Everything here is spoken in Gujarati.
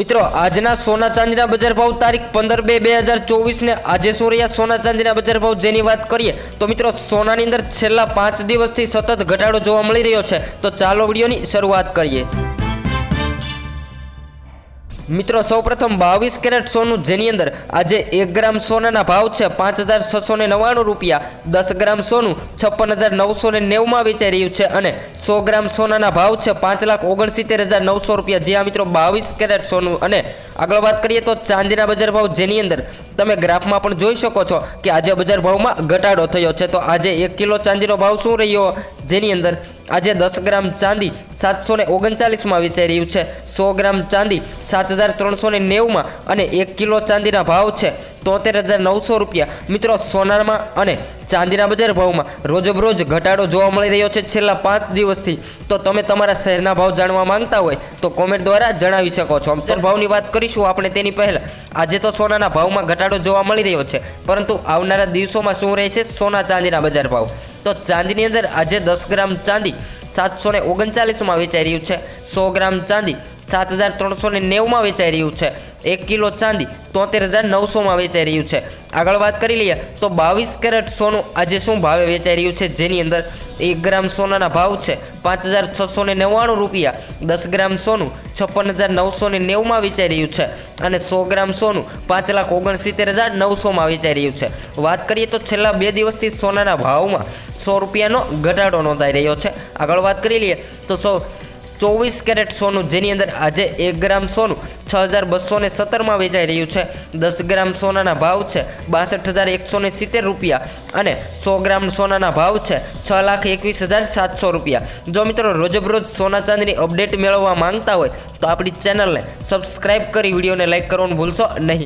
મિત્રો, આજના સોના ચાંદીના બજાર ભાવ તારીખ પંદર બે બે હજાર ચોવીસને આજે શું રહ્યા સોના ચાંદીના બજાર ભાવ જેની વાત કરીએ, તો મિત્રો, સોનાની અંદર છેલ્લા પાંચ દિવસથી સતત ઘટાડો જોવા મળી રહ્યો છે. તો ચાલો વિડીયોની શરૂઆત કરીએ. મિત્રો, સૌપ્રથમ બાવીસ કેરેટ સોનું જેની અંદર આજે એક ગ્રામ સોનાના ભાવ છે પાંચ હજાર છસો ને નવ્વાણું રૂપિયા, દસ ગ્રામ સોનું છપ્પન હજાર નવસો ને નેવુંમાં વેચાઈ રહ્યું છે અને સો ગ્રામ સોનાના ભાવ છે પાંચ લાખ ઓગણસિત્તેર હજાર નવસો રૂપિયા. જે આ મિત્રો, બાવીસ કેરેટ સોનું. અને આગળ વાત કરીએ તો ચાંદીના બજાર ભાવ જેની અંદર તમે ગ્રાફમાં પણ જોઈ શકો છો કે આજે બજાર ભાવમાં ઘટાડો થયો છે. તો આજે એક કિલો ચાંદીનો ભાવ શું રહ્યો? જેની અંદર આજે દસ ગ્રામ ચાંદી સાતસો ને ઓગણચાલીસમાં વેચાઈ રહ્યું છે. સો ગ્રામ ચાંદી સાત હજાર ત્રણસો ને નેવુંમાં અને એક કિલો ચાંદીના ભાવ છે. તોતેર હજાર નવસો રૂપિયા. મિત્રો સોનામાં અને ચાંદીના બજાર ભાવમાં રોજબરોજ ઘટાડો જોવા મળી રહ્યો છે છેલ્લા પાંચ દિવસથી. તો તમે તમારા શહેરના ભાવ જાણવા માંગતા હોય તો કોમેન્ટ દ્વારા જણાવી શકો છો. અંતર ભાવની વાત કરીશું આપણે તેની પહેલાં. આજે તો સોનાના ભાવમાં ઘટાડો જોવા મળી રહ્યો છે. પરંતુ આવનારા દિવસોમાં શું રહે છે સોના ચાંદીના બજાર ભાવ. તો ચાંદીની અંદર આજે દસ ગ્રામ ચાંદી સાતસો ને ઓગણચાલીસમાં વેચાઈ રહ્યું છે. સો ગ્રામ ચાંદી સાત હજાર ત્રણસો ને નેવુંમાં વેચાઈ રહ્યું છે. એક કિલો ચાંદી તોતેર હજાર નવસોમાં વેચાઈ રહ્યું છે. આગળ વાત કરી લઈએ તો બાવીસ કેરેટ સોનું આજે શું ભાવે વેચાઈ રહ્યું છે? જેની અંદર એક ગ્રામ સોનાના ભાવ છે. પાંચ હજાર છસો ને નવ્વાણું રૂપિયા. દસ ગ્રામ સોનું છપ્પન હજાર નવસો ને નેવુંમાં વેચાઈ રહ્યું છે. અને સો ગ્રામ સોનું પાંચ લાખ ઓગણસિત્તેર હજાર નવસોમાં વેચાઈ રહ્યું છે. વાત કરીએ તો છેલ્લા બે દિવસથી સોનાના ભાવમાં સો રૂપિયાનો ઘટાડો નોંધાઈ રહ્યો છે. આગળ વાત કરી લઈએ તો સો ચોવીસ કેરેટ સોનું, જેની અંદર આજે એક ગ્રામ સોનું છ હજાર બસો ને સત્તરમાં વેચાઈ રહ્યું છે. દસ ગ્રામ સોનાના ભાવ છે બાસઠ હજાર એકસો ને સિત્તેર રૂપિયા અને સો ગ્રામ સોનાના ભાવ છે છ લાખ એકવીસ હજાર સાતસો રૂપિયા. જો મિત્રો રોજબરોજ સોના ચાંદીની અપડેટ મેળવવા માંગતા હોય તો આપણી ચેનલને સબસ્ક્રાઈબ કરી વિડીયોને લાઇક કરવાનું ભૂલશો નહીં.